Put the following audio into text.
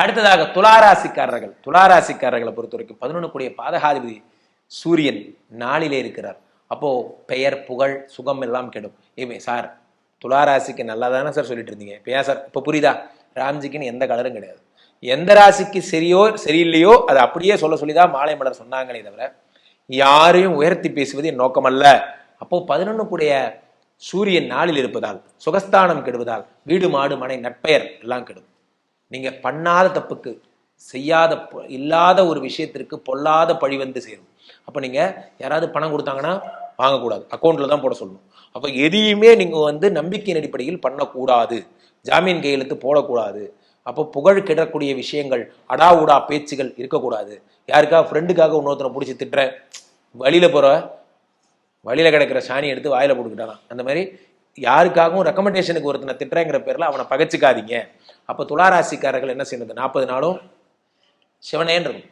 அடுத்ததாக துளாராசிக்காரர்கள். துளாராசிக்காரர்களை பொறுத்த வரைக்கும் பதினொன்று பாதகாதிபதி சூரியன் நாளிலே இருக்கிறார். அப்போ பெயர் புகழ் சுகம் எல்லாம் கெடும். இவன் சார் துளாராசிக்கு நல்லா தானே சார் சொல்லிட்டு இருந்தீங்க இப்போ ஏன் சார்? இப்போ புரியுதா? ராம்ஜிக்குன்னு எந்த கலரும் கிடையாது. எந்த ராசிக்கு சரியோ சரியில்லையோ அதை அப்படியே சொல்ல சொல்லிதான் மாலை மலர் சொன்னாங்களே தவிர யாரையும் உயர்த்தி பேசுவது என் நோக்கமல்ல. அப்போ பதினொன்று கூடிய சூரியன் நாளில் இருப்பதால் சுகஸ்தானம் கெடுவதால் வீடு மாடு மனை நட்பெயர் எல்லாம் கெடும். நீங்க பண்ணாத தப்புக்கு செய்யாத இல்லாத ஒரு விஷயத்திற்கு பொல்லாத பழி வந்து சேரும். அப்ப நீங்க யாராவது பணம் கொடுத்தாங்கன்னா வாங்கக்கூடாது. அக்கௌண்ட்ல தான் போட சொல்லணும். அப்ப எதையுமே நீங்க வந்து நம்பிக்கையின் அடிப்படையில் பண்ணக்கூடாது. ஜாமீன் கையெழுத்து போடக்கூடாது. அப்போ புகழ் கிடக்கூடிய விஷயங்கள் அடா உடா பேச்சுகள் இருக்கக்கூடாது. யாருக்கா ஃப்ரெண்டுக்காக இன்னொருத்தனை பிடிச்சி திட்டுற வழியில போற வழியில கிடக்கிற சாணி எடுத்து வாயில போட்டுக்கிட்டானா. அந்த மாதிரி யாருக்காகவும் ரெக்கமெண்டேஷனுக்கு ஒருத்தனை திட்டுறேங்கிற பேரில் அவனை பகச்சிக்காதீங்க. அப்போ துளாராசிக்காரர்கள் என்ன செய்யறது? நாற்பது நாளும் சிவனேன்னு இருக்கும்.